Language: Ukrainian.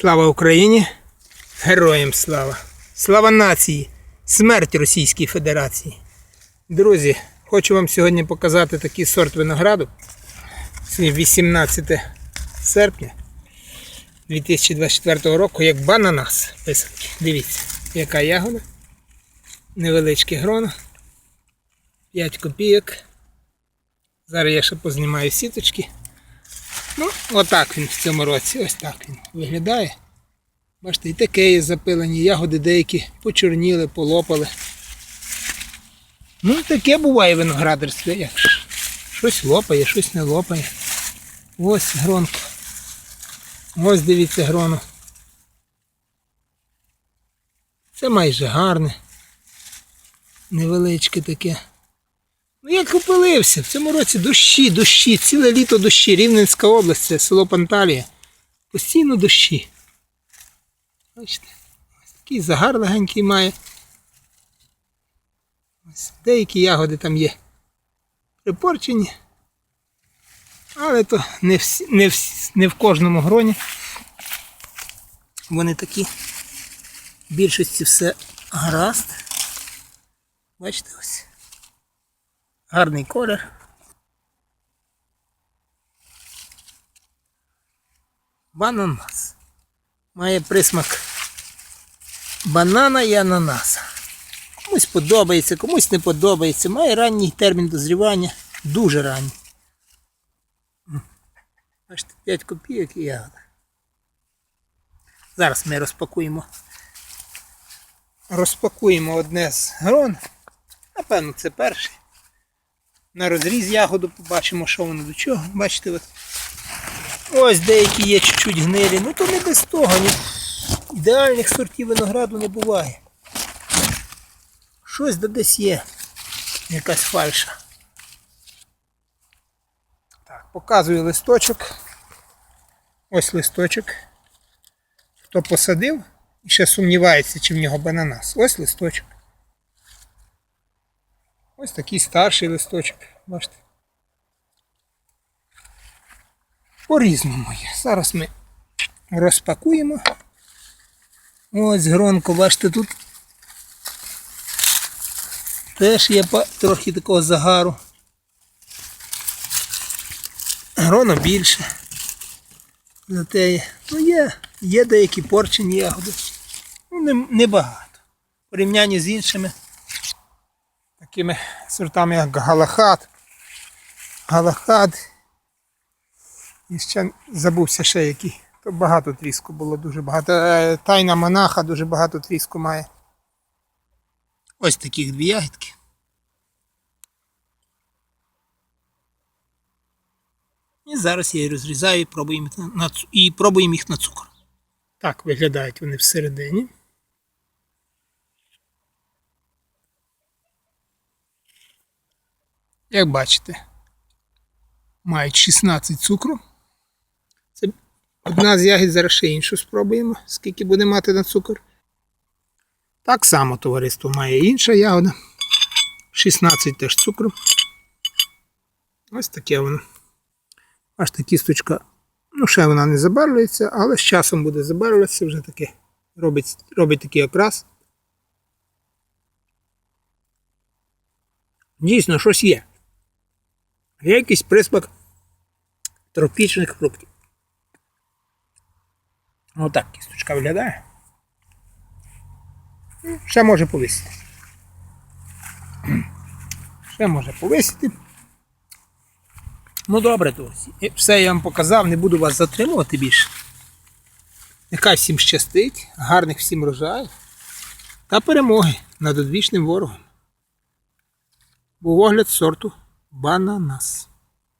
Слава Україні! Героям слава! Слава нації! Смерть Російській Федерації! Друзі, хочу вам сьогодні показати такий сорт винограду. Сьогодні 18 серпня 2024 року, як бананас писанки. Дивіться, яка ягода. Невеличке гроно. 5 копійок. Зараз я ще познімаю сіточки. Ну, отак він в цьому році, ось так він виглядає. Бачите, і таке є запилені, ягоди деякі почорніли, полопали. Ну, таке буває в як. Щось лопає, щось не лопає. Ось гронко. Ось дивіться гроно. Це майже гарне. Невеличке таке. Як опилився, в цьому році дощі, дощі, ціле літо дощі, Рівненська область, це село Панталія. Постійно дощі. Бачите, ось такий загар легенький має. Ось деякі ягоди там є припорчені. Але то не, всі, не, всі, не в кожному гроні. Вони такі. В більшості все гаразд. Бачите ось. Гарний колір. Бананас. Має присмак банана і ананаса. Комусь подобається, комусь не подобається. Має ранній термін дозрівання. Дуже ранній. Бачите, 5 копійок і ягода. Зараз ми розпакуємо. Розпакуємо одне з грон. Напевно, це перший. На розріз ягоду побачимо, що воно до чого. Бачите, от. ось деякі є чуть-чуть гнилі. Ну то не без того. Ні. Ідеальних сортів винограду не буває. Щось де десь є. Якась фальша. Так, показую листочок. Ось листочок. Хто посадив і ще сумнівається, чи в нього бананас. Ось листочок. Ось такий старший листочок. Бачите. По-різному є. Зараз ми розпакуємо. Ось гронко, бачите, тут теж є трохи такого загару. Гроно більше. Зате є. Ну є, є деякі порчені ягоди. Ну, не, небагато. В порівнянні з іншими такими сортами, як галахат, галахат. І ще забувся ще який. То багато тріску було, дуже багато. Е, Тайна монаха дуже багато тріску має. Ось таких дві ягідки. І зараз я її розрізаю і пробуємо їх на, на, цу- і пробуємо їх на цукор. Так виглядають вони всередині. Як бачите, мають 16 цукру. Це одна з ягід, зараз ще іншу спробуємо, скільки буде мати на цукор. Так само товариство має інша ягода. 16 теж цукру. Ось таке воно. Аж та кісточка, ну ще вона не забарвлюється, але з часом буде забарвлюватися вже таке. Робить, робить такий окрас. Дійсно, щось є. Є якийсь присмак тропічних фруктів. Отак кісточка виглядає. Ну, Ще може повисити. Ще може повисити. Ну добре, друзі. Все я вам показав, не буду вас затримувати більше. Нехай всім щастить, гарних всім рожаїв та перемоги над одвічним ворогом. Був огляд сорту бананас.